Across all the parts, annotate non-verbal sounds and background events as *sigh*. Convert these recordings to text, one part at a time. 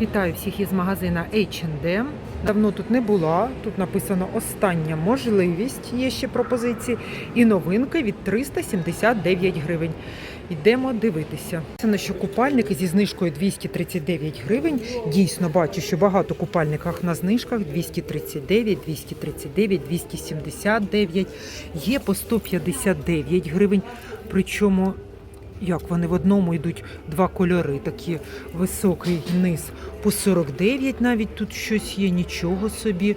Вітаю всіх із магазина H&M. Давно тут не була. Тут написано остання можливість. Є ще пропозиції. І новинки від 379 гривень. Йдемо дивитися. Це що купальники зі знижкою 239 гривень. Дійсно бачу, що багато купальниках на знижках 239, 239, 279. Є по 159 гривень. Причому як вони в одному йдуть два кольори, такі високий низ по 49 навіть тут щось є, нічого собі.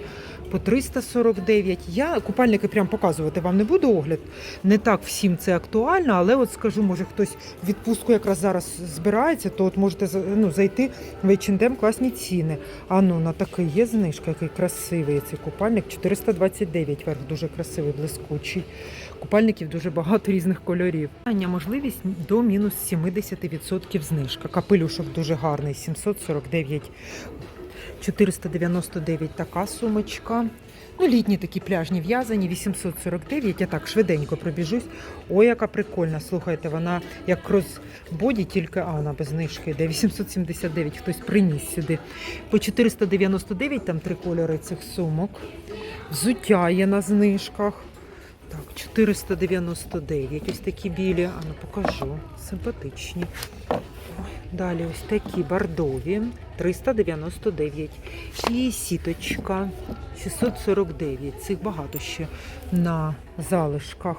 По 349. Я купальники прям показувати вам не буду огляд. Не так всім це актуально, але от скажу, може хтось в відпустку якраз зараз збирається, то от можете ну, зайти в H&M класні ціни. А ну на такий є знижка, який красивий цей купальник. 429 верх, дуже красивий, блискучий. Купальників дуже багато різних кольорів. Можливість до мінус 70% знижка. Капелюшок дуже гарний, 749 499 така сумочка. Ну, літні такі пляжні в'язані, 849. Я так швиденько пробіжусь. Ой, яка прикольна. Слухайте, вона як кросбоді, тільки а, вона без знижки йде. 879 хтось приніс сюди. По 499 там три кольори цих сумок. Взуття є на знижках. Так, 499. Ось такі білі. А ну покажу. Симпатичні. Далі ось такі бордові. 399. І сіточка 649. Цих багато ще на залишках.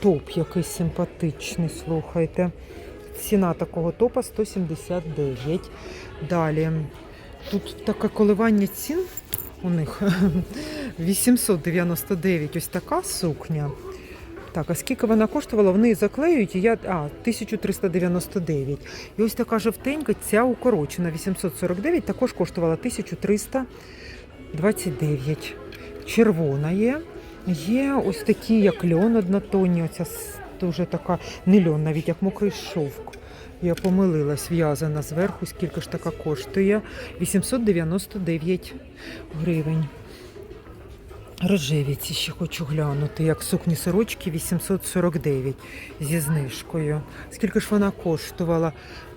Топ якийсь симпатичний, слухайте. Ціна такого топа 179. Далі. Тут таке коливання цін у них *laughs* 899. Ось така сукня. Так, а скільки вона коштувала? Вони заклеюють, і я. А, 1399. І ось така жовтенька, ця укорочена 849, також коштувала 1329. Червона є. Є ось такі, як льон однотонні, оця дуже така, не льон, навіть як мокрий шовк. Я помилилась, в'язана зверху, скільки ж така коштує? 899 гривень. Рожеві ці ще хочу глянути, як сукні сорочки 849 зі знижкою. Скільки ж вона коштувала?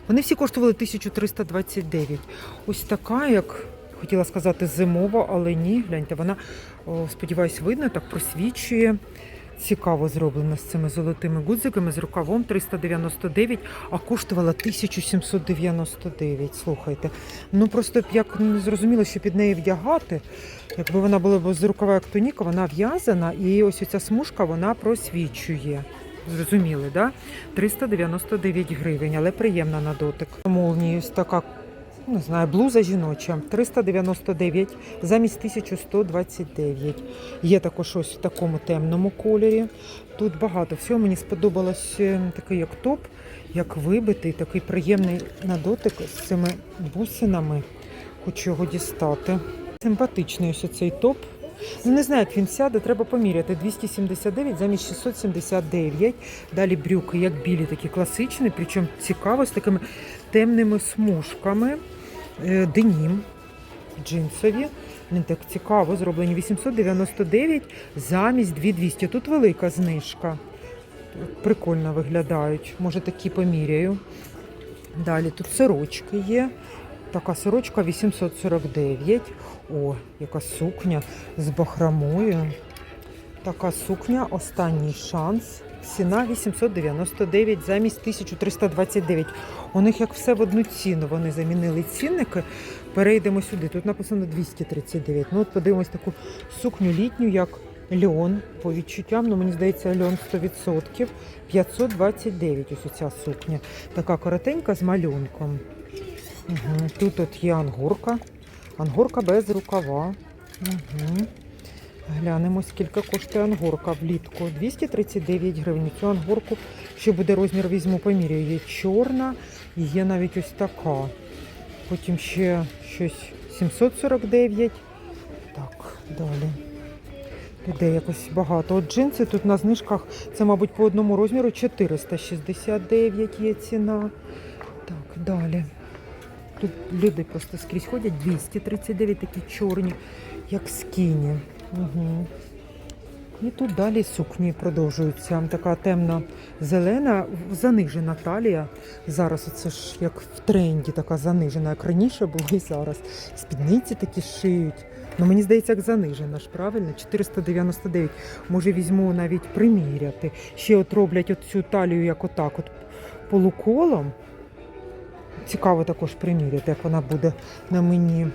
Вони всі коштували 1329. Ось така, як хотіла сказати, зимова, але ні. Гляньте, вона, сподіваюсь, видно, так просвічує. Цікаво зроблена з цими золотими гудзиками, з рукавом 399, а коштувала 1799. Слухайте. Ну просто як не зрозуміло, що під неї вдягати. Якби вона була з рукава як туніка, вона в'язана, і ось ця смужка вона просвічує. Зрозуміли, да? 399 гривень, але приємна на дотик. Молнії ось така, не знаю, блуза жіноча 399 замість 1129. Є також ось в такому темному кольорі. Тут багато всього. Мені сподобалось е, такий як топ, як вибитий, такий приємний на дотик з цими бусинами. Хочу його дістати. Симпатичний ось цей топ. Ну, не знаю, як він сяде, треба поміряти. 279 замість 679. Далі брюки, як білі, такі класичні, причому цікаво, з такими темними смужками. Е, Денім джинсові. Вони так цікаво зроблені. 899 замість 2200. Тут велика знижка. Прикольно виглядають. Може такі поміряю. Далі тут сорочки є. Така сорочка 849. О, яка сукня з бахромою. Така сукня, останній шанс. Ціна 899 замість 1329. У них як все в одну ціну. Вони замінили цінники. Перейдемо сюди. Тут написано 239. Ну от подивимось таку сукню літню, як льон. По відчуттям, ну мені здається, льон 100%. 529 ось ця сукня. Така коротенька з малюнком. Угу. Тут от є ангорка. Ангорка без рукава. Угу. Глянемо, скільки коштує ангорка влітку. 239 гривень. Цю ангорку, що буде розмір, візьму поміряю. Є чорна і є навіть ось така. Потім ще щось 749. Так, далі. Іде якось багато. От джинси тут на знижках, це, мабуть, по одному розміру 469 є ціна. Так, далі. Тут люди просто скрізь ходять 239 такі чорні, як скіні. Угу. І тут далі сукні продовжуються. Така темно-зелена, занижена талія. Зараз це ж як в тренді, така занижена, як раніше було і зараз. Спідниці такі шиють. Ну, мені здається, як занижена ж, правильно? 499. Може, візьму навіть приміряти. Ще от роблять цю талію, як отак, от полуколом. Цікаво також приміряти, як вона буде на мені.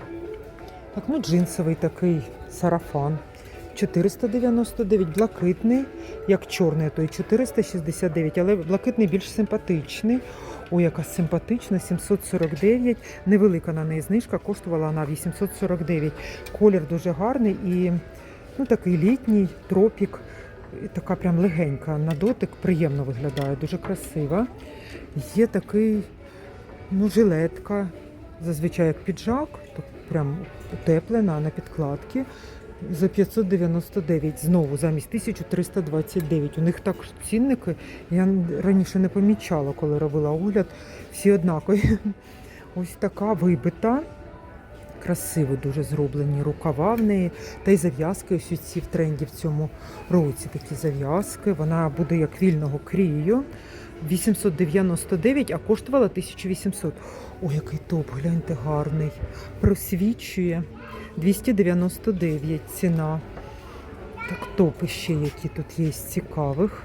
Так, ну джинсовий такий сарафан. 499, блакитний, як чорний, той 469, але блакитний більш симпатичний. Ой, яка симпатична, 749, невелика на неї знижка, коштувала вона 849. Колір дуже гарний і ну, такий літній тропік, така прям легенька. На дотик приємно виглядає, дуже красива. Є такий ну, жилетка, зазвичай як піджак, прям утеплена на підкладці. За 599 знову замість 1329. У них так цінники. Я раніше не помічала, коли робила огляд. Всі однакові. *laughs* Ось така вибита. Красиво дуже зроблені рукава в неї. Та й зав'язки ось ці в тренді в цьому році такі зав'язки. Вона буде як вільного крію. 899, а коштувала 1800. Ой, який топ, гляньте, гарний. Просвічує. 299 ціна. Так, топи ще які тут є з цікавих.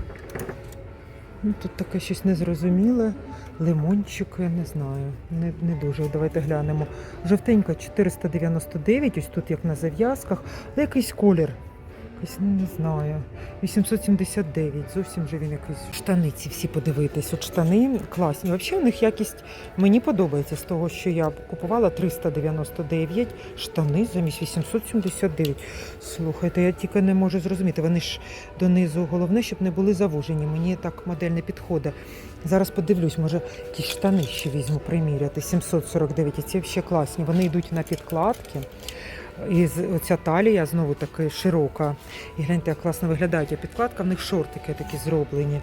Ну, тут таке щось незрозуміле. Лимончики, не знаю, не, не дуже. Давайте глянемо. Жовтенька 499, ось тут як на зав'язках, але якийсь колір. Якийсь, ну, не знаю. 879, зовсім же він якийсь. Штани ці всі подивитись. От штани класні. Взагалі у них якість мені подобається з того, що я купувала 399 штани замість 879. Слухайте, я тільки не можу зрозуміти. Вони ж донизу головне, щоб не були завужені. Мені так модель не підходить. Зараз подивлюсь, може якісь штани ще візьму приміряти. 749. І ці ще класні. Вони йдуть на підкладки. І оця талія знову таки широка. І гляньте, як класно виглядають. А підкладка в них шортики такі зроблені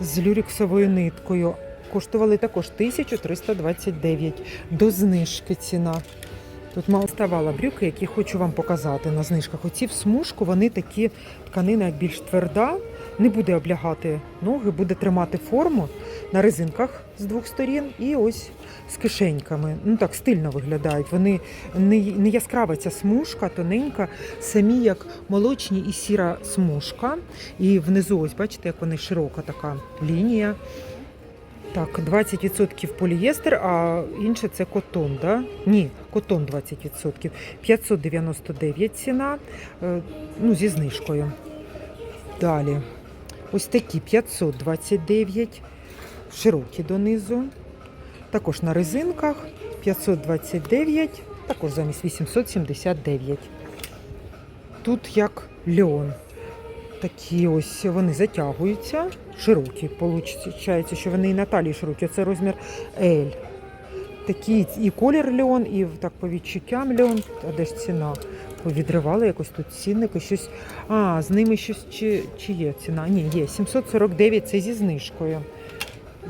з люріксовою ниткою. Коштували також 1329 до знижки ціна. Тут мало ставала брюки, які хочу вам показати на знижках. Оці в смужку, вони такі тканина більш тверда, не буде облягати ноги, буде тримати форму на резинках з двох сторін і ось з кишеньками. Ну так стильно виглядають. Вони не, яскрава ця смужка, тоненька, самі як молочні і сіра смужка. І внизу, ось бачите, як вони широка така лінія. Так, 20% полієстер, а інше це котон, да? Ні, котон 20%. 599 ціна, е, ну, зі знижкою. Далі. Ось такі 529, широкі донизу. Також на резинках 529, також замість 879. Тут як льон. Такі ось вони затягуються, широкі. Получається, що вони і на талії широкі. Це розмір L. Такі і колір льон, і так по відчуттям льон. А де ж ціна? Повідривали якось тут цінники, щось. А, з ними щось чи, чи є ціна? Ні, є 749, це зі знижкою.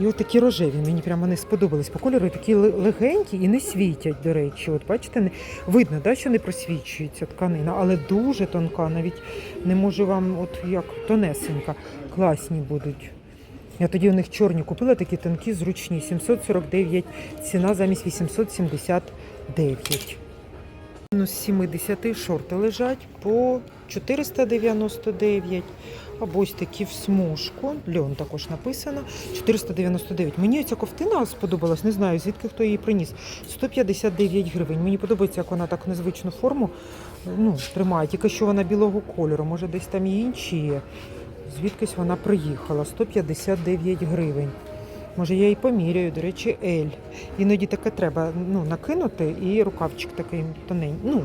І от такі рожеві, мені прямо вони сподобались по кольору, такі легенькі і не світять, до речі. От бачите, не, видно, да, що не просвічується тканина, але дуже тонка, навіть не можу вам, от як тонесенька, класні будуть. Я тоді у них чорні купила, такі тонкі, зручні, 749 ціна замість 879. Мінус 70 шорти лежать по 499. Або ось такі в смужку. Льон також написано. 499. Мені ця ковтина сподобалась, не знаю, звідки хто її приніс. 159 гривень. Мені подобається, як вона так незвичну форму ну, тримає, тільки що вона білого кольору. Може, десь там і інші є. Звідкись вона приїхала. 159 гривень. Може, я її поміряю, до речі, L. Іноді таке треба ну, накинути, і рукавчик такий тоненький, ну,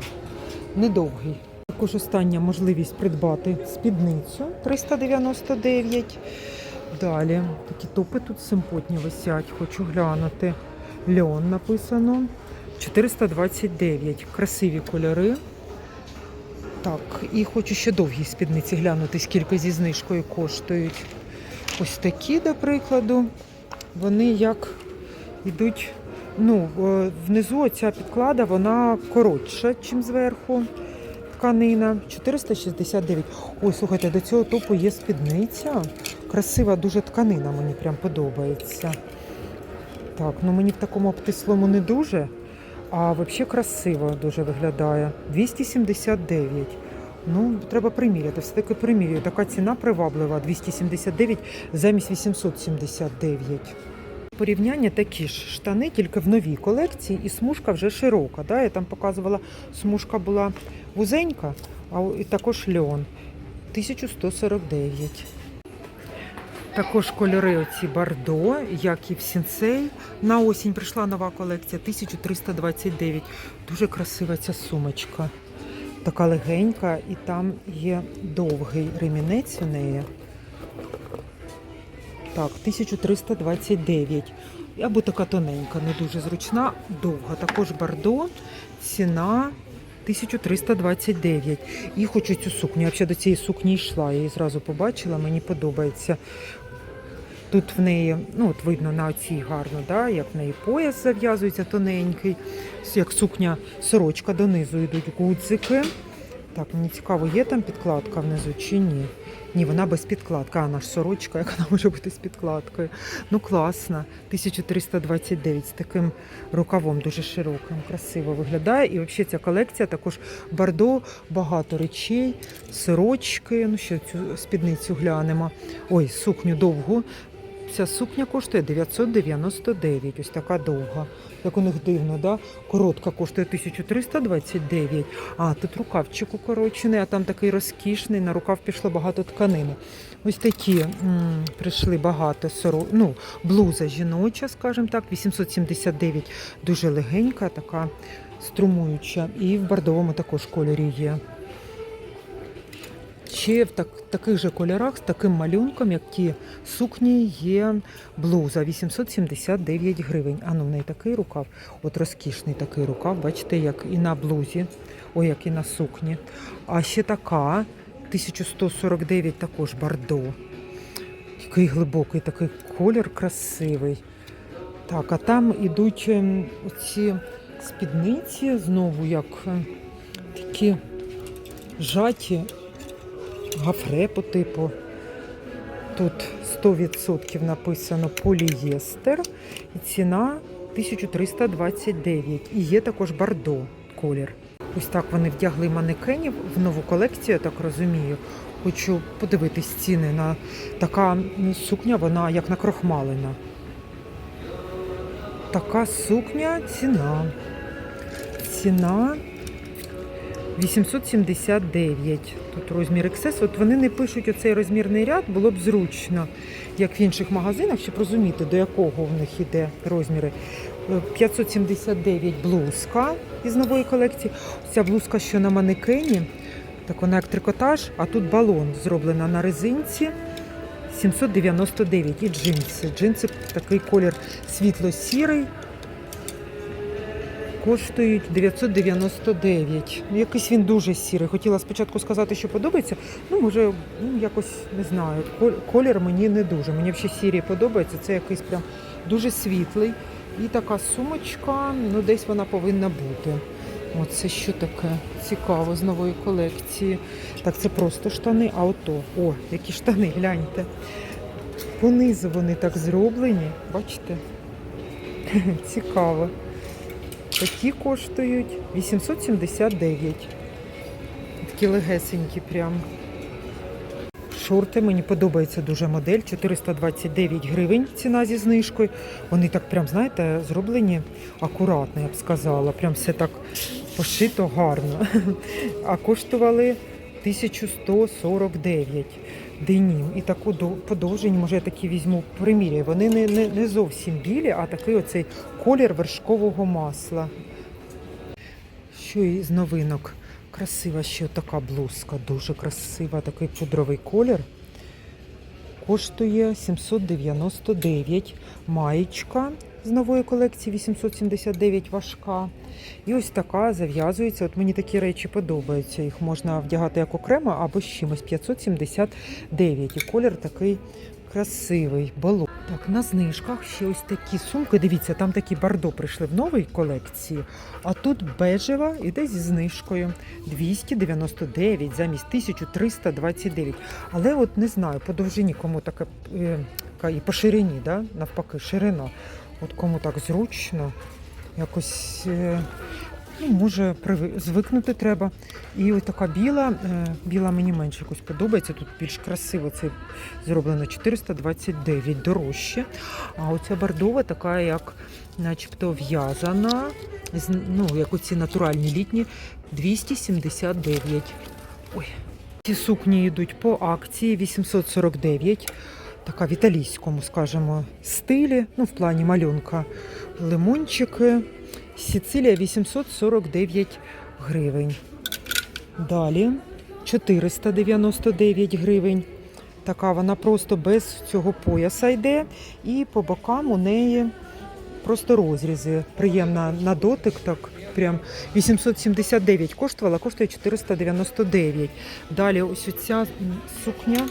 недовгий. Також остання можливість придбати спідницю 399. Далі такі топи тут симпотні висять, хочу глянути. Льон написано. 429. Красиві кольори. Так, і хочу ще довгі спідниці глянути, скільки зі знижкою коштують. Ось такі, до прикладу. Вони як йдуть. Ну, внизу ця підклада, вона коротша, ніж зверху. тканина 469. Ой, слухайте, до цього топу є спідниця. Красива дуже тканина, мені прям подобається. Так, ну мені в такому обтислому не дуже, а взагалі красиво дуже виглядає. 279. Ну, треба приміряти. Все-таки примірюю. Така ціна приваблива 279 замість 879. Порівняння такі ж штани, тільки в новій колекції, і смужка вже широка. Да? Я там показувала, смужка була вузенька, а і також льон. 1149. Також кольори оці Бардо, як і в Сінцей. На осінь прийшла нова колекція 1329. Дуже красива ця сумочка. Така легенька, і там є довгий ремінець у неї. Так, 1329. Або така тоненька, не дуже зручна, довга. Також Бардо, ціна 1329. І хочу цю сукню. Я взагалі до цієї сукні йшла. Я її зразу побачила, мені подобається. Тут в неї, ну от видно на цій гарно, да, як в неї пояс зав'язується тоненький, як сукня сорочка донизу йдуть гудзики. Так, мені цікаво, є там підкладка внизу чи ні? Ні, вона без підкладки, а наш сорочка, як вона може бути з підкладкою. Ну класна. 1329 з таким рукавом дуже широким, красиво виглядає. І взагалі ця колекція також бардо, багато речей, сорочки. Ну ще цю спідницю глянемо. Ой, сукню довгу. Ця сукня коштує 999, ось така довга. Як у них дивно, да? Коротка коштує 1329. А тут рукавчик укорочений, а там такий розкішний. На рукав пішло багато тканини. Ось такі м, прийшли багато соро... ну, блуза жіноча, скажімо так, 879. Дуже легенька, така струмуюча. І в бордовому також кольорі є. Ще в так, таких же кольорах з таким малюнком, як ті сукні, є блуза 879 гривень. А ну в неї такий рукав, от розкішний такий рукав, бачите, як і на блузі, ой, як і на сукні. А ще така 1149 також бардо. Такий глибокий такий колір красивий. Так, а там ідуть ем, оці спідниці знову як е, такі жаті гафре по типу. Тут 100% написано полієстер і ціна 1329. І є також бардо колір. Ось так вони вдягли манекенів в нову колекцію, я так розумію. Хочу подивитись ціни на така сукня, вона як накрохмалена. Така сукня ціна. Ціна 879. Тут розмір XS. От вони не пишуть оцей розмірний ряд, було б зручно, як в інших магазинах, щоб розуміти, до якого в них іде розміри. Е, 579 блузка із нової колекції. Ця блузка, що на манекені, так вона як трикотаж, а тут балон зроблена на резинці. 799 і джинси. Джинси такий колір світло-сірий. Коштують 999. Ну, Якийсь він дуже сірий. Хотіла спочатку сказати, що подобається. Ну, може, ну, якось не знаю. Колір мені не дуже. Мені взагалі сірі подобається. Це якийсь прям дуже світлий. І така сумочка, ну десь вона повинна бути. Оце що таке цікаво з нової колекції. Так, це просто штани, а ото. О, які штани, гляньте. Понизу вони так зроблені. Бачите? *laughs* Цікаво. Такі коштують 879. Такі легесенькі прям. Шорти мені подобається дуже модель. 429 гривень ціна зі знижкою. Вони так прям, знаєте, зроблені акуратно, я б сказала. Прям все так пошито гарно. *laughs* А коштували 1149 денім. І таку до- подовжені, може, я такі візьму приміряю. Вони не, не, не зовсім білі, а такий оцей колір вершкового масла. Що із новинок? Красива ще така блузка, дуже красива, такий пудровий колір. Коштує 799. Маєчка з нової колекції 879 важка. І ось така зав'язується. От мені такі речі подобаються. Їх можна вдягати як окремо або з чимось. 579. І колір такий красивий. Балон. Так, на знижках ще ось такі сумки. Дивіться, там такі бардо прийшли в новій колекції, а тут бежева іде зі знижкою 299 замість 1329. Але от не знаю, по довжині кому таке е, і по ширині, да? навпаки, ширина. От кому так зручно, якось. Ну, може, звикнути треба. І ось така біла, е, біла мені менше якось подобається. Тут більш красиво це зроблено 429 дорожче. А оця бордова така, як начебто в'язана, ну, як оці натуральні літні, 279. Ой. Ці сукні йдуть по акції 849. Така в італійському, скажімо, стилі, ну, в плані малюнка. Лимончики. Сіцилія 849 гривень. Далі 499 гривень. Така вона просто без цього пояса йде. І по бокам у неї просто розрізи. Приємна на дотик, так прям 879 коштувала, коштує 499. Далі ось ця сукня,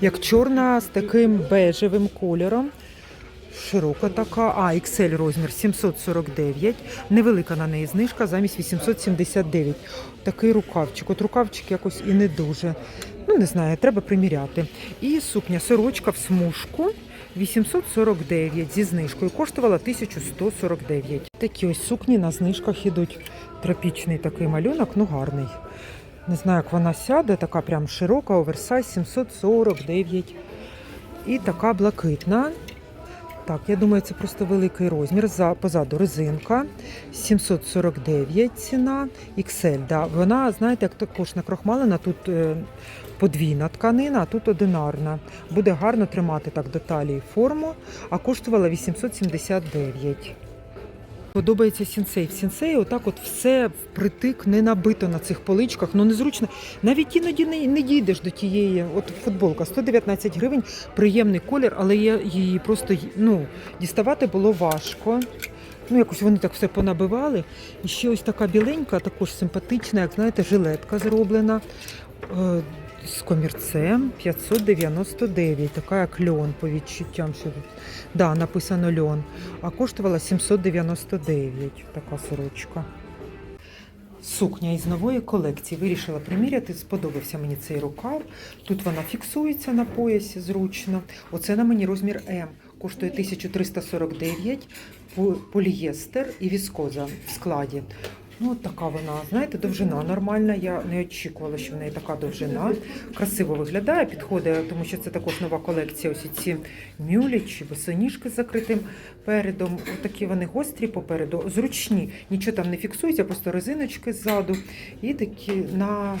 як чорна з таким бежевим кольором. Широка така, а XL розмір 749, невелика на неї знижка замість 879. Такий рукавчик. От рукавчик якось і не дуже. Ну, не знаю, треба приміряти. І сукня сорочка в смужку 849 зі знижкою. Коштувала 1149. Такі ось сукні на знижках ідуть. Тропічний такий малюнок, ну гарний. Не знаю, як вона сяде, така прям широка, оверсайз 749. І така блакитна. Так, я думаю, це просто великий розмір. За, позаду резинка 749 ціна. XL, да. Вона, знаєте, як також накрохмалена, тут е, подвійна тканина, а тут одинарна. Буде гарно тримати так деталі і форму, а коштувала 879. Подобається сінсей. В сінсеї отак от все впритик не набито на цих поличках, ну незручно. Навіть іноді не, не дійдеш до тієї. От футболка 119 гривень, приємний колір, але я її просто ну, діставати було важко. Ну, якось вони так все понабивали. І ще ось така біленька, також симпатична, як знаєте, жилетка зроблена. З комірцем 599, така як льон по відчуттям, що да, написано льон, а коштувала 799 така сорочка. Сукня із нової колекції вирішила приміряти. Сподобався мені цей рукав. Тут вона фіксується на поясі зручно. Оце на мені розмір М. Коштує 1349 по- полієстер і віскоза в складі. Ну, от така вона, знаєте, довжина нормальна. Я не очікувала, що в неї така довжина. Красиво виглядає, підходить, тому що це також нова колекція. Ось ці мюлі чи босоніжки з закритим передом. Такі вони гострі попереду, зручні. Нічого там не фіксується, просто резиночки ззаду. І такі на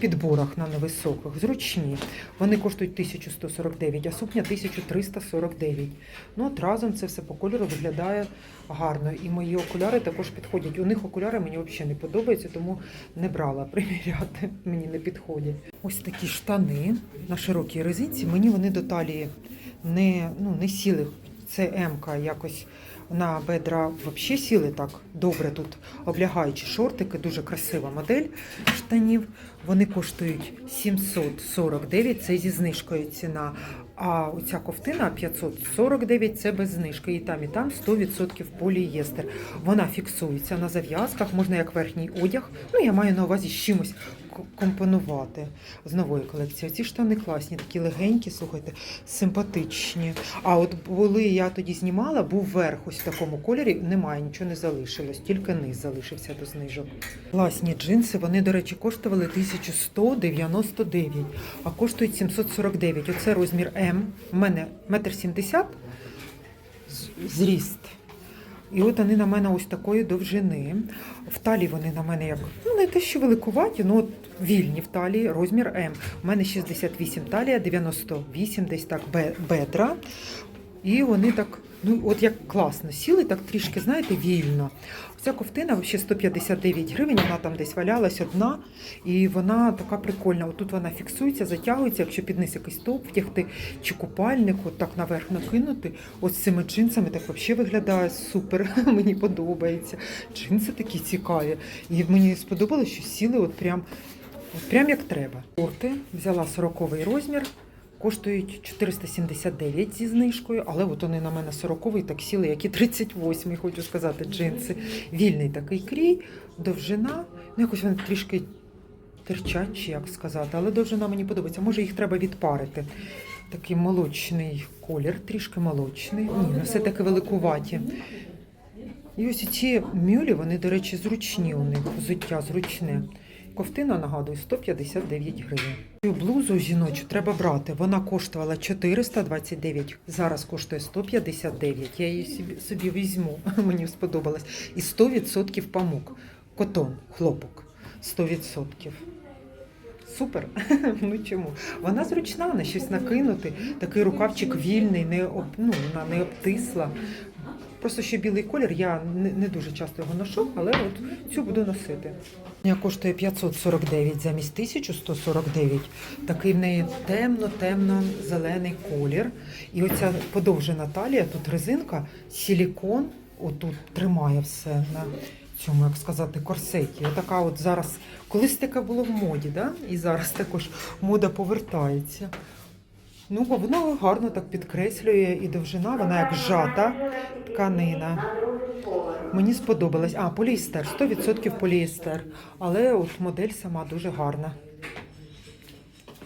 підборах на невисоких. Зручні. Вони коштують 1149, а сукня 1349. Ну, от разом це все по кольору виглядає гарно. І мої окуляри також підходять. У них окуляри мені взагалі не подобаються, тому не брала *laughs* приміряти. Мені не підходять. Ось такі штани на широкій резинці. Мені вони до талії не, ну, не сіли. Це М-ка якось на бедра взагалі сіли так добре тут облягаючі шортики, дуже красива модель штанів. Вони коштують 749, це зі знижкою ціна. А оця ковтина 549 це без знижки. І там, і там 100% полієстер. Вона фіксується на зав'язках, можна як верхній одяг. Ну, я маю на увазі з чимось компонувати з нової колекції. Ці штани класні, такі легенькі, слухайте, симпатичні. А от були я тоді знімала, був верх ось в такому кольорі. Немає, нічого не залишилось, тільки низ залишився до знижок. Класні джинси, вони, до речі, коштували 1199, а коштують 749. Оце розмір М. У мене метр сімдесят зріст. І от вони на мене ось такої довжини. В талії вони на мене як ну не те, що великуваті, ну от вільні в талії, розмір М. У мене 68 талія, 98 десь так бе- бедра. І вони так, ну от як класно сіли, так трішки, знаєте, вільно. Ця ковтина ще 159 гривень, вона там десь валялась одна, і вона така прикольна. Отут вона фіксується, затягується, якщо під низ якийсь топ втягти чи купальник, от так наверх накинути. От з цими джинсами так взагалі виглядає супер. *laughs* Мені подобається. Джинси такі цікаві. І мені сподобалось, що сіли от прям, от прям як треба. Шорти взяла 40 розмір. Коштують 479 зі знижкою, але от вони на мене 40 так сіли, як і 38 хочу сказати, джинси. Вільний такий крій, довжина. Ну, якось вони трішки терчать, чи як сказати, але довжина мені подобається. Може, їх треба відпарити. Такий молочний колір, трішки молочний. Ні, ну все таки великуваті. І ось ці мюлі, вони, до речі, зручні у них, взуття зручне. Ковтина, нагадую, 159 гривень. Цю блузу жіночу треба брати. Вона коштувала 429, зараз коштує 159. Я її собі, візьму, *laughs* мені сподобалось. І 100% памук. Котон, хлопок. 100%. Супер. *laughs* ну чому? Вона зручна, на щось накинути. Такий рукавчик вільний, не об, ну, не обтисла. Просто ще білий колір, я не, дуже часто його ношу, але от цю буду носити. Вона коштує 549 замість 1149. Такий в неї темно-темно-зелений колір. І оця подовжена талія, тут резинка, силікон, отут тримає все на цьому, як сказати, корсеті. Отака от зараз, колись таке було в моді, да? і зараз також мода повертається. Ну, бо воно гарно так підкреслює і довжина, вона як зжата тканина. Мені сподобалось. А, поліестер, 100% поліестер. Але от модель сама дуже гарна.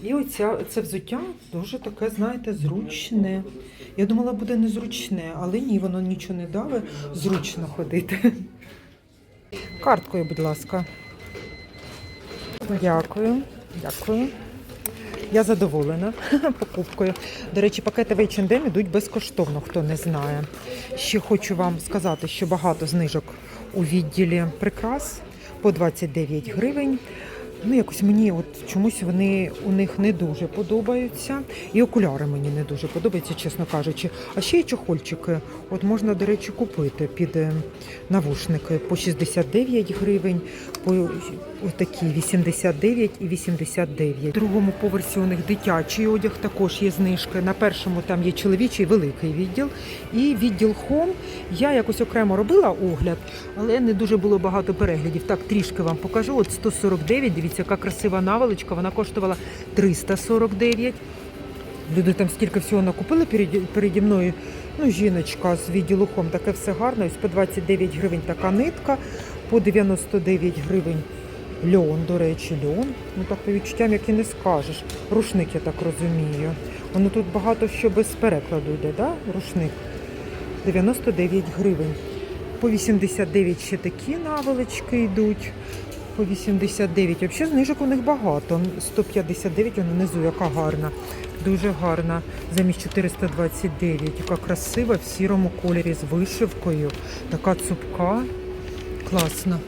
І оця, це взуття дуже таке, знаєте, зручне. Я думала, буде незручне, але ні, воно нічого не даве, зручно ходити. Карткою, будь ласка. Дякую, дякую. Я задоволена *laughs* покупкою. До речі, пакети в H&M йдуть безкоштовно, хто не знає. Ще хочу вам сказати, що багато знижок у відділі прикрас по 29 гривень. Ну, якось мені от чомусь вони у них не дуже подобаються. І окуляри мені не дуже подобаються, чесно кажучи. А ще є чохольчики. От можна, до речі, купити під е, навушники по 69 гривень, по такі 89 і 89. В другому поверсі у них дитячий одяг, також є знижки. На першому там є чоловічий великий відділ. І відділ Хом. Я якось окремо робила огляд, але не дуже було багато переглядів. Так, трішки вам покажу. От 149, дивіться, яка красива наволочка, вона коштувала 349. Люди там стільки всього накупили переді, переді мною. Ну, жіночка з відділу Хом, таке все гарне. Ось по 29 гривень така нитка, по 99 гривень льон, до речі, льон. Ну так по відчуттям, як і не скажеш. Рушник, я так розумію. Воно тут багато що без перекладу йде, да? Рушник. 99 гривень. По 89 ще такі наволочки йдуть. По 89. Взагалі знижок у них багато. 159 вона внизу, яка гарна. Дуже гарна. Замість 429. Яка красива в сірому кольорі з вишивкою. Така цупка. Класна.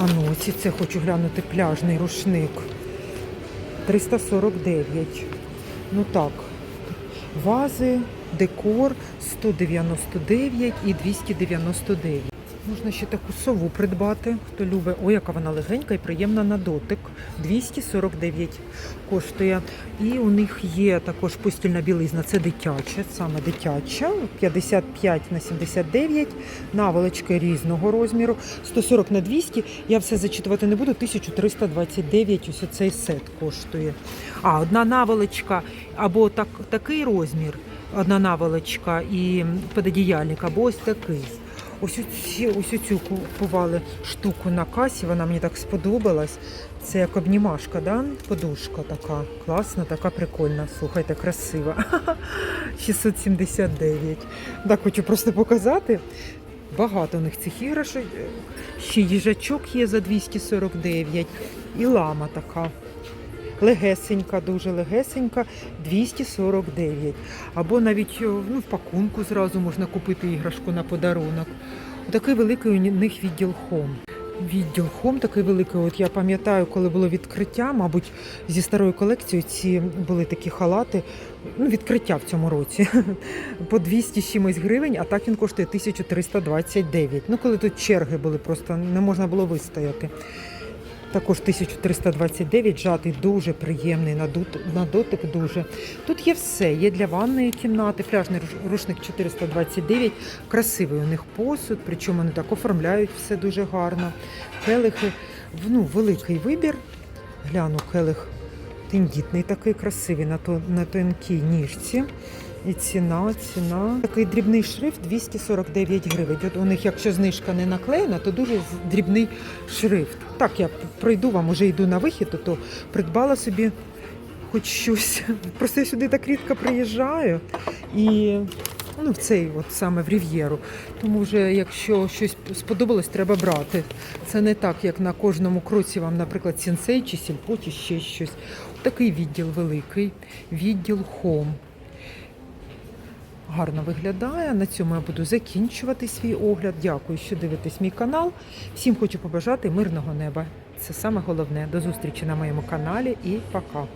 А ну, ці це хочу глянути пляжний рушник. 349. Ну так. Вази, декор 199 і 299. Можна ще таку сову придбати, хто любить. Ой, яка вона легенька і приємна на дотик. 249 коштує. І у них є також постільна білизна, це дитяча, саме дитяча, 55 на 79, наволочки різного розміру, 140 на 200. Я все зачитувати не буду, 1329 ось оцей сет коштує. А, одна наволочка або так, такий розмір, одна наволочка і пододіяльник, або ось такий. Ось ці, ось цю купували штуку на касі, вона мені так сподобалась. Це як обнімашка, да? подушка така. Класна, така прикольна. Слухайте, красива. *laughs* 679. Так, хочу просто показати. Багато у них цих іграшок. Ще їжачок є за 249. І лама така. Легесенька, дуже легесенька, 249. Або навіть ну, в пакунку зразу можна купити іграшку на подарунок. Такий великий у них відділ хом. Відділ хом такий великий. От я пам'ятаю, коли було відкриття, мабуть, зі старої колекції ці були такі халати. Ну, відкриття в цьому році *laughs* по 200 з чимось гривень, а так він коштує 1329. Ну, коли тут черги були, просто не можна було вистояти. Також 1329, жатий, дуже приємний, на, дотик дуже. Тут є все, є для ванної кімнати, пляжний рушник 429, красивий у них посуд, причому вони так оформляють все дуже гарно. Келихи, ну, великий вибір. Гляну, келих Тендітний такий красивий на тонкій ніжці. І ціна, ціна. Такий дрібний шрифт 249 гривень. От у них, якщо знижка не наклеєна, то дуже дрібний шрифт. Так, я пройду вам, уже йду на вихід, то, придбала собі хоч щось. *laughs* Просто я сюди так рідко приїжджаю. І ну, в цей, от саме в Рів'єру. Тому вже, якщо щось сподобалось, треба брати. Це не так, як на кожному кроці вам, наприклад, сінсей чи сільпо, чи ще щось. Такий відділ великий, відділ хом. Гарно виглядає. На цьому я буду закінчувати свій огляд. Дякую, що дивитесь мій канал. Всім хочу побажати мирного неба. Це саме головне. До зустрічі на моєму каналі і пока.